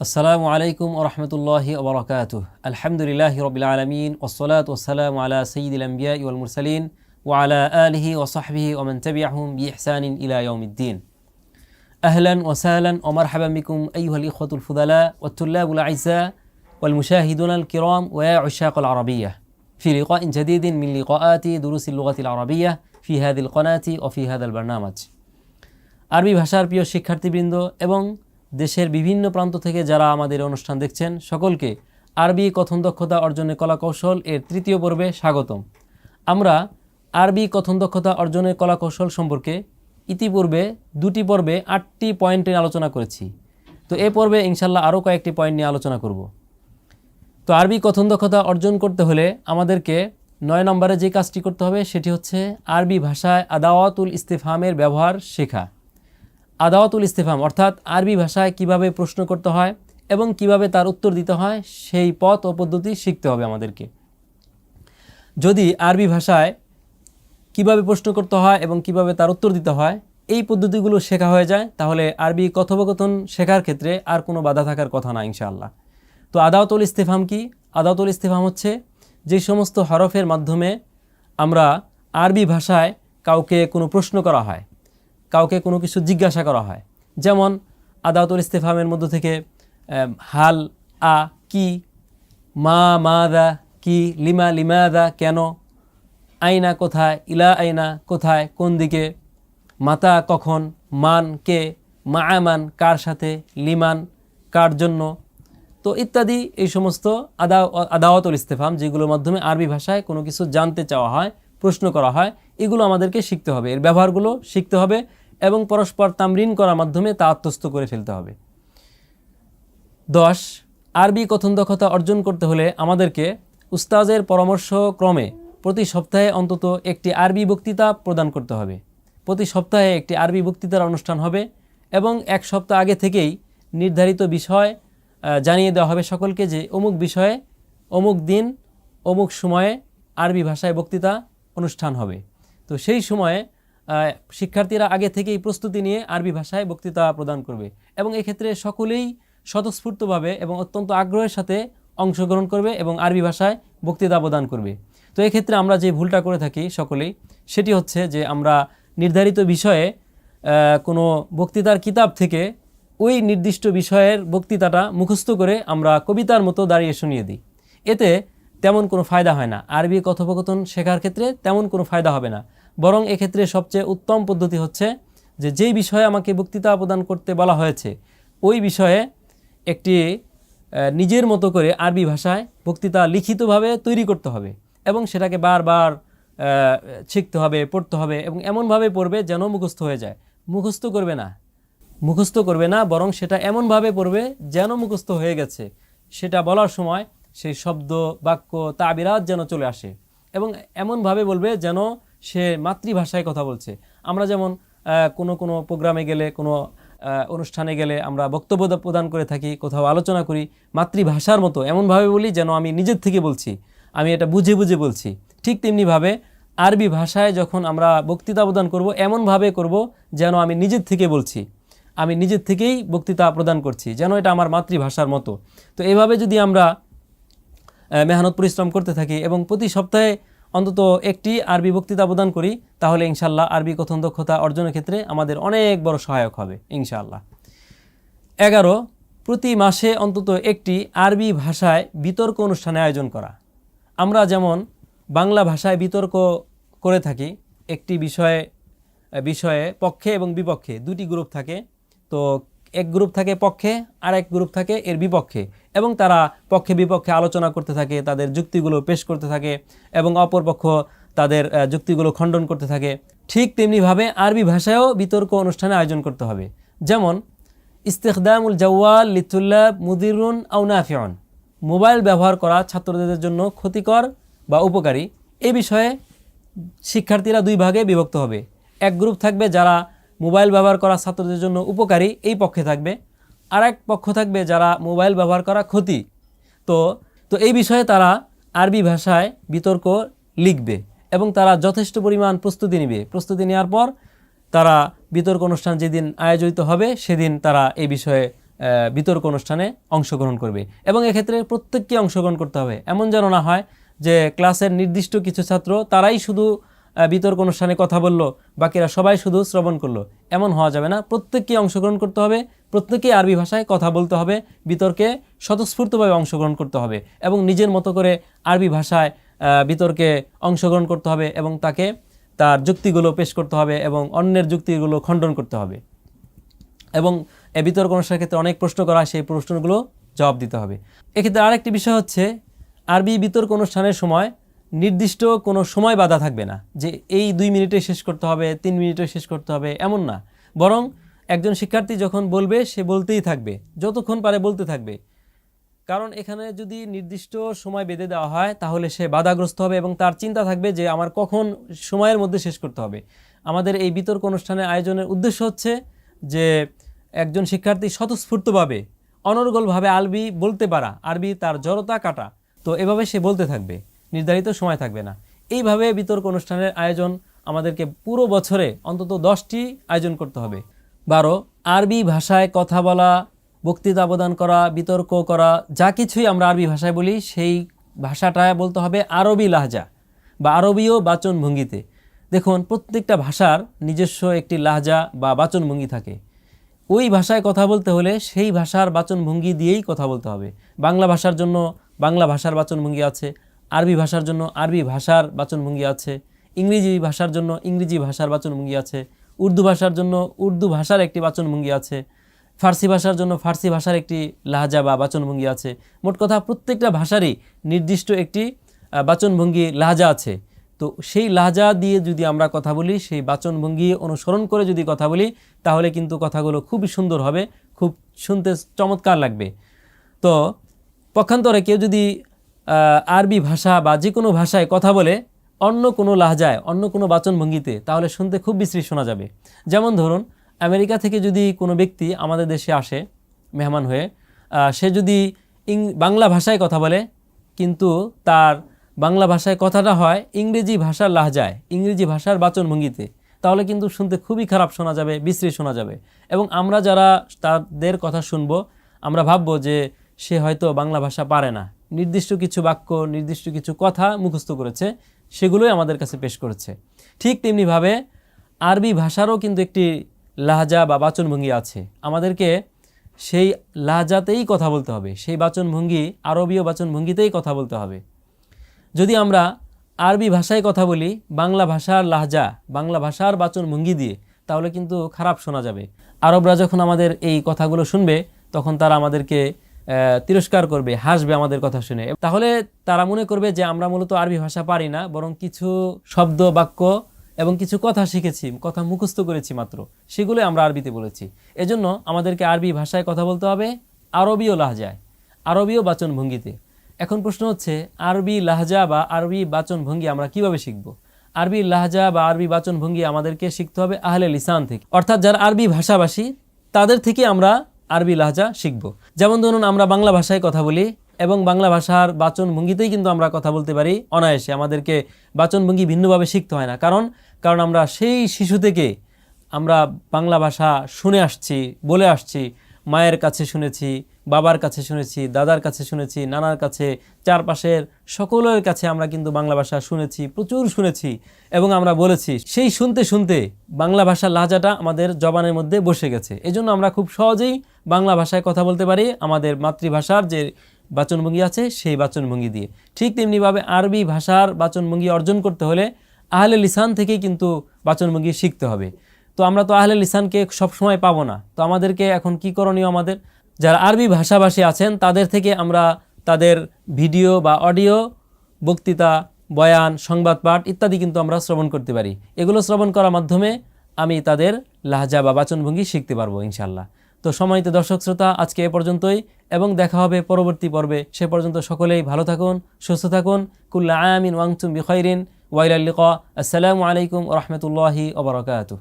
السلام عليكم ورحمة الله وبركاته الحمد لله رب العالمين والصلاة والسلام على سيد الأنبياء والمرسلين وعلى آله وصحبه ومن تبعهم بإحسان إلى يوم الدين أهلا وسهلا ومرحبا بكم أيها الإخوة الفضلاء والطلاب الأعزاء والمشاهدون الكرام ويا عشاق العربية في لقاء جديد من لقاءات دروس اللغة العربية في هذه القناة وفي هذا البرنامج আরবি ভাষার প্রিয় শিক্ষার্থীবৃন্দ এবং দেশের বিভিন্ন প্রান্ত থেকে যারা আমাদের অনুষ্ঠান দেখছেন, সকলকে আরবি কথন দক্ষতা অর্জনের কলাকৌশল এর তৃতীয় পর্বে স্বাগতম। আমরা আরবি কথন দক্ষতা অর্জনের কলাকৌশল সম্পর্কে ইতিপূর্বে দুটি পর্বে আটটি পয়েন্ট নিয়ে আলোচনা করেছি। তো এ পর্বে ইনশাল্লাহ আরও কয়েকটি পয়েন্ট নিয়ে আলোচনা করব। তো আরবি কথন দক্ষতা অর্জন করতে হলে আমাদেরকে নয় নম্বরে যে কাজটি করতে হবে, সেটি হচ্ছে আরবি ভাষায় আদাওয়াতুল ইস্তেফামের ব্যবহার শেখা। আদাওয়াতুল ইস্তেফাম, অর্থাৎ আরবি ভাষায় কীভাবে প্রশ্ন করতে হয় এবং কীভাবে তার উত্তর দিতে হয়, সেই পথ ও পদ্ধতি শিখতে হবে আমাদেরকে। যদি আরবি ভাষায় কীভাবে প্রশ্ন করতে হয় এবং কীভাবে তার উত্তর দিতে হয়, এই পদ্ধতিগুলো শেখা হয়ে যায়, তাহলে আরবি কথোপকথন শেখার ক্ষেত্রে আর কোনো বাধা থাকার কথা না, ইনশাআল্লাহ। তো আদাওয়াতুল ইস্তেফাম কি? আদাওয়াতুল ইস্তেফাম হচ্ছে যে সমস্ত হরফের মাধ্যমে আমরা আরবি ভাষায় কাউকে কোনো প্রশ্ন করা হয়। কাউকে কোনো কিছু জিজ্ঞাসা করা হয়। যেমন আদাওয়াতুল ইস্তেফামের মধ্য থেকে হাল, আ, কি, মা মা দা কি, লিমা লিমা দা কেন, আইনা কোথায়, ইলা আইনা কোথায়, কোন দিকে, মাতা কখন, মান, কে, মা আমান কার সাথে, লিমান, কার জন্য। তো ইত্যাদি এই সমস্ত আদা আদাওয়াতুল ইস্তেফাম যেগুলোর মাধ্যমে আরবি ভাষায় কোনো কিছু জানতে চাওয়া হয়, প্রশ্ন করা হয়, এগুলো আমাদেরকে শিখতে হবে। এর ব্যবহারগুলো শিখতে হবে। এবং পরস্পর তামরিন করার মাধ্যমে তা আত্মস্থ করে ফেলতে হবে। দশ, আরবি কথন দক্ষতা অর্জন করতে হলে আমাদেরকে উস্তাজের পরামর্শ ক্রমে প্রতি সপ্তাহে অন্তত একটি আরবি বক্তৃতা প্রদান করতে হবে। প্রতি সপ্তাহে একটি আরবি বক্তৃতার অনুষ্ঠান হবে এবং এক সপ্তাহ আগে থেকেই নির্ধারিত বিষয় জানিয়ে দেওয়া হবে সকলকে যে অমুক বিষয়ে, অমুক দিন, অমুক সময়ে আরবি ভাষায় বক্তৃতা অনুষ্ঠান হবে। তো সেই সময়ে শিক্ষার্থীরা আগে থেকেই প্রস্তুতি নিয়ে আরবি ভাষায় বক্তৃতা প্রদান করবে এবং এক্ষেত্রে সকলেই স্বতঃস্ফূর্তভাবে এবং অত্যন্ত আগ্রহের সাথে অংশগ্রহণ করবে এবং আরবি ভাষায় বক্তৃতা প্রদান করবে। তো এক্ষেত্রে আমরা যে ভুলটা করে থাকি সকলেই, সেটি হচ্ছে যে আমরা নির্ধারিত বিষয়ে কোনো বক্তৃতার কিতাব থেকে ওই নির্দিষ্ট বিষয়ের বক্তৃতাটা মুখস্থ করে আমরা কবিতার মতো দাঁড়িয়ে শুনিয়ে দিই। এতে তেমন কোনো ফায়দা হয় না। আরবি কথোপকথন শেখার ক্ষেত্রে তেমন কোনো ফায়দা হবে না। বরং এক্ষেত্রে সবচেয়ে উত্তম পদ্ধতি হচ্ছে যে যেই বিষয়ে আমাকে বক্তৃতা প্রদান করতে বলা হয়েছে, ওই বিষয়ে একটি নিজের মতো করে আরবি ভাষায় বক্তৃতা লিখিতভাবে তৈরি করতে হবে এবং সেটাকে বারবার শিখতে হবে, পড়তে হবে এবং এমনভাবে পড়বে যেন মুখস্থ হয়ে যায়। মুখস্থ করবে না। মুখস্থ করবে না, বরং সেটা এমনভাবে পড়বে যেন মুখস্থ হয়ে গেছে। সেটা বলার সময় সেই শব্দ, বাক্য, তাবিরাত যেন চলে আসে এবং এমনভাবে বলবে যেন সে মাতৃভাষায় কথা বলছে। আমরা যেমন কোনো কোনো প্রোগ্রামে গেলে, কোনো অনুষ্ঠানে গেলে আমরা বক্তব্য প্রদান করে থাকি, কোথাও আলোচনা করি, মাতৃভাষার মতো এমনভাবে বলি যেন আমি নিজের থেকে বলছি, আমি এটা বুঝে বুঝে বলছি। ঠিক তেমনিভাবে আরবি ভাষায় যখন আমরা বক্তৃতা প্রদান করব, এমনভাবে করব যেন আমি নিজের থেকে বলছি, আমি নিজের থেকেই বক্তৃতা প্রদান করছি, যেন এটা আমার মাতৃভাষার মতো। তো এভাবে যদি আমরা মেহনত পরিশ্রম করতে থাকি এবং প্রতি সপ্তাহে অন্তত একটি আরবি বক্তৃতা প্রদান করি, তাহলে ইনশাল্লাহ আরবি কথন দক্ষতা অর্জনের ক্ষেত্রে আমাদের অনেক বড় সহায়ক হবে, ইনশাআল্লাহ। এগারো, প্রতি মাসে অন্তত একটি আরবি ভাষায় বিতর্ক অনুষ্ঠানে আয়োজন করা। আমরা যেমন বাংলা ভাষায় বিতর্ক করে থাকি, একটি বিষয়ে বিষয়ে পক্ষে এবং বিপক্ষে দুটি গ্রুপ থাকে, তো এক গ্রুপ থাকে পক্ষে আর এক গ্রুপ থাকে এর বিপক্ষে। এবং তারা পক্ষে বিপক্ষে আলোচনা করতে থাকে, তাদের যুক্তিগুলো পেশ করতে থাকে এবং অপর পক্ষ তাদের যুক্তিগুলো খণ্ডন করতে থাকে। ঠিক তেমনিভাবে আরবি ভাষায়ও বিতর্ক অনুষ্ঠানে আয়োজন করতে হবে। যেমন, ইস্তেখদামুল জওয়াল লিতুল্লাব মুদিরুন আউ নাফিয়ন মোবাইল ব্যবহার করা ছাত্রদের জন্য ক্ষতিকর বা উপকারী এই বিষয়ে শিক্ষার্থীরা দুই ভাগে বিভক্ত হবে। এক গ্রুপ থাকবে যারা মোবাইল ব্যবহার করা ছাত্রদের জন্য উপকারী এই পক্ষে থাকবে। আর এক পক্ষ থাকবে যারা মোবাইল ব্যবহার করা ক্ষতি। তো তো এই বিষয়ে তারা আরবি ভাষায় বিতর্ক লিখবে এবং তারা যথেষ্ট পরিমাণ প্রস্তুতি নেবে। প্রস্তুতি নেওয়ার পর তারা বিতর্ক অনুষ্ঠান যেদিন আয়োজিত হবে, সেদিন তারা এই বিষয়ে বিতর্ক অনুষ্ঠানে অংশগ্রহণ করবে এবং এক্ষেত্রে প্রত্যেককে অংশগ্রহণ করতে হবে। এমন যেন না হয় যে ক্লাসের নির্দিষ্ট কিছু ছাত্র তারাই শুধু বিতর্ক অনুষ্ঠানে কথা বলল, বাকিরা সবাই শুধু শ্রবণ করল। এমন হওয়া যাবে না প্রত্যেককে অংশগ্রহণ করতে হবে, প্রত্যেকেই আরবি ভাষায় কথা বলতে হবে, বিতর্কে স্বতঃস্ফূর্তভাবে অংশগ্রহণ করতে হবে এবং নিজের মতো করে আরবি ভাষায় বিতর্কে অংশগ্রহণ করতে হবে এবং তাকে তার যুক্তিগুলো পেশ করতে হবে এবং অন্যের যুক্তিগুলো খণ্ডন করতে হবে। এবং এ বিতর্ক অনুষ্ঠানের ক্ষেত্রে অনেক প্রশ্ন করা, সেই প্রশ্নগুলো জবাব দিতে হবে। এক্ষেত্রে আরেকটি বিষয় হচ্ছে, আরবি বিতর্ক অনুষ্ঠানের সময় নির্দিষ্ট কোনো সময় বাধা থাকবে না যে এই দুই মিনিটে শেষ করতে হবে, তিন মিনিটে শেষ করতে হবে, এমন না। বরং একজন শিক্ষার্থী যখন বলবে, সে বলতেই থাকবে, যতক্ষণ পারে বলতে থাকবে। কারণ এখানে যদি নির্দিষ্ট সময় বেঁধে দেওয়া হয়, তাহলে সে বাধাগ্রস্ত হবে এবং তার চিন্তা থাকবে যে আমার কখন সময়ের মধ্যে শেষ করতে হবে। আমাদের এই বিতর্ক অনুষ্ঠানের আয়োজনের উদ্দেশ্য হচ্ছে যে একজন শিক্ষার্থী স্বতঃস্ফূর্তভাবে, অনর্গলভাবে আরবি বলতে পারা, আরবি তার জড়তা কাটা, তো এভাবে সে বলতে থাকবে। নির্ধারিত সময় থাকবে না। এইভাবে বিতর্ক অনুষ্ঠানের আয়োজন আমাদেরকে পুরো বছরে অন্তত দশটি আয়োজন করতে হবে। বারো, আরবি ভাষায় কথা বলা, বক্তৃতা প্রদান করা, বিতর্ক করা, যা কিছুই আমরা আরবি ভাষায় বলি, সেই ভাষাটায় বলতে হবে আরবি লাহজা বা আরবীয় বাচনভঙ্গিতে। দেখুন, প্রত্যেকটা ভাষার নিজস্ব একটি লাহজা বা বাচনভঙ্গি থাকে। ওই ভাষায় কথা বলতে হলে সেই ভাষার বাচনভঙ্গি দিয়েই কথা বলতে হবে। বাংলা ভাষার জন্য বাংলা ভাষার বাচনভঙ্গি আছে আরবি ভাষার জন্য আরবি ভাষার বাচনভঙ্গি আছে, ইংরেজি ভাষার জন্য ইংরেজি ভাষার বাচনভঙ্গি আছে, উর্দু ভাষার জন্য উর্দু ভাষার একটি বাচনভঙ্গি আছে, ফার্সি ভাষার জন্য ফার্সি ভাষার একটি লাহাজা বা বাচনভঙ্গি আছে। মোট কথা প্রত্যেকটা ভাষারই নির্দিষ্ট একটি বাচনভঙ্গি লাহাজা আছে। তো সেই লাহাজা দিয়ে যদি আমরা কথা বলি, সেই বাচনভঙ্গি অনুসরণ করে যদি কথা বলি, তাহলে কিন্তু কথাগুলো খুবই সুন্দর হবে, খুব শুনতে চমৎকার লাগবে। তো পক্ষান্তরে কেউ যদি আরবি ভাষা বা যে কোনো ভাষায় কথা বলে অন্য কোনো লাহজায়, অন্য কোনো বাচনভঙ্গিতে, তাহলে শুনতে খুব বিশ্রী শোনা যাবে। যেমন ধরুন, আমেরিকা থেকে যদি কোনো ব্যক্তি আমাদের দেশে আসে, মেহমান হয়ে সে যদি ইং বাংলা ভাষায় কথা বলে, কিন্তু তার বাংলা ভাষায় কথাটা হয় ইংরেজি ভাষার লাহজায়, ইংরেজি ভাষার বাচনভঙ্গিতে, তাহলে কিন্তু শুনতে খুবই খারাপ শোনা যাবে, বিশ্রী শোনা যাবে। এবং আমরা যারা তাদের কথা শুনব, আমরা ভাববো যে সে হয়তো বাংলা ভাষা পারে না। নির্দিষ্ট কিছু বাক্য, নির্দিষ্ট কিছু কথা মুখস্থ করেছে, সেগুলোই আমাদের কাছে পেশ করেছে। ঠিক তেমনিভাবে আরবি ভাষারও কিন্তু একটি লাহজা বা বাচনভঙ্গি আছে। আমাদেরকে সেই লাহজাতেই কথা বলতে হবে, সেই বাচনভঙ্গি, আরবীয় বাচনভঙ্গিতেই কথা বলতে হবে। যদি আমরা আরবি ভাষায় কথা বলি, বাংলা ভাষার লাহজা, বাংলা ভাষার বাচনভঙ্গি দিয়ে, তাহলে কিন্তু খারাপ শোনা যাবে। আরবরা যখন আমাদের এই কথাগুলো শুনবে, তখন তারা আমাদেরকে তিরস্কার করবে, হাসবে আমাদের কথা শুনে। তাহলে তারা মনে করবে যে আমরা মূলত আরবি ভাষা পারি না, বরং কিছু শব্দ, বাক্য এবং কিছু কথা শিখেছি, কথা মুখস্থ করেছি মাত্র। সেগুলোই আমরা আরবিতে বলেছি। এজন্য আমাদেরকে আরবি ভাষায় কথা বলতে হবে আরবীয় লাহজায়, আরবীয় বাচনভঙ্গিতে। এখন প্রশ্ন হচ্ছে, আরবি লাহজা বা আরবি বাচন ভঙ্গি আমরা কীভাবে শিখব? আরবি লাহজা বা আরবি বাচন ভঙ্গি আমাদেরকে শিখতে হবে আহলে লিসান থেকে। অর্থাৎ যারা আরবি ভাষাভাষী, তাদের থেকে আমরা আরবি লাহজা শিখব। যেমন ধরুন, আমরা বাংলা ভাষায় কথা বলি এবং বাংলা ভাষার বাচন ভঙ্গিতেই কিন্তু আমরা কথা বলতে পারি। অনায়াসে আমাদেরকে বাচনভঙ্গি ভিন্নভাবে শিখতে হয় না। কারণ কারণ আমরা সেই শিশু থেকে আমরা বাংলা ভাষা শুনে আসছি, বলে আসছি, মায়ের কাছে শুনেছি বাবার কাছে শুনেছি, দাদার কাছে শুনেছি, নানার কাছে, চারপাশের সকলের কাছে আমরা কিন্তু বাংলা ভাষা শুনেছি, প্রচুর শুনেছি এবং আমরা বলেছি, সেই শুনতে শুনতে বাংলা ভাষার লাহাজাটা আমাদের জবানের মধ্যে বসে গেছে। এজন্য আমরা খুব সহজেই বাংলা ভাষায় কথা বলতে পারি, আমাদের মাতৃভাষার যে বাচনভঙ্গি আছে সেই বাচনভঙ্গি দিয়ে। ঠিক তেমনিভাবে আরবি ভাষার বাচনভঙ্গি অর্জন করতে হলে আহলে লিসান থেকেই কিন্তু বাচনভঙ্গি শিখতে হবে। তো আমরা তো আহলে লিসানকে সবসময় পাবো না। তো আমাদেরকে এখন কি করণীয় আমাদের? যারা আরবি ভাষাভাষী আছেন, তাদের থেকে আমরা তাদের ভিডিও বা অডিও, বক্তৃতা, বয়ান, সংবাদ পাঠ ইত্যাদি কিন্তু আমরা শ্রবণ করতে পারি। এগুলো শ্রবণ করার মাধ্যমে আমি তাদের লাহজা বা বাচনভঙ্গি শিখতে পারব ইনশাল্লাহ তো সম্মানিত দর্শক শ্রোতা, আজকে এ পর্যন্তই এবং দেখা হবে পরবর্তী পর্বে। সে পর্যন্ত সকলেই ভালো থাকুন, সুস্থ থাকুন। কুল্লা আমিন ওয়াংচুম বিখৈরিন ওয়াইলাল্লিকা আসসালামু আলাইকুম রহমতুল্লাহি ওবরাকাতুহ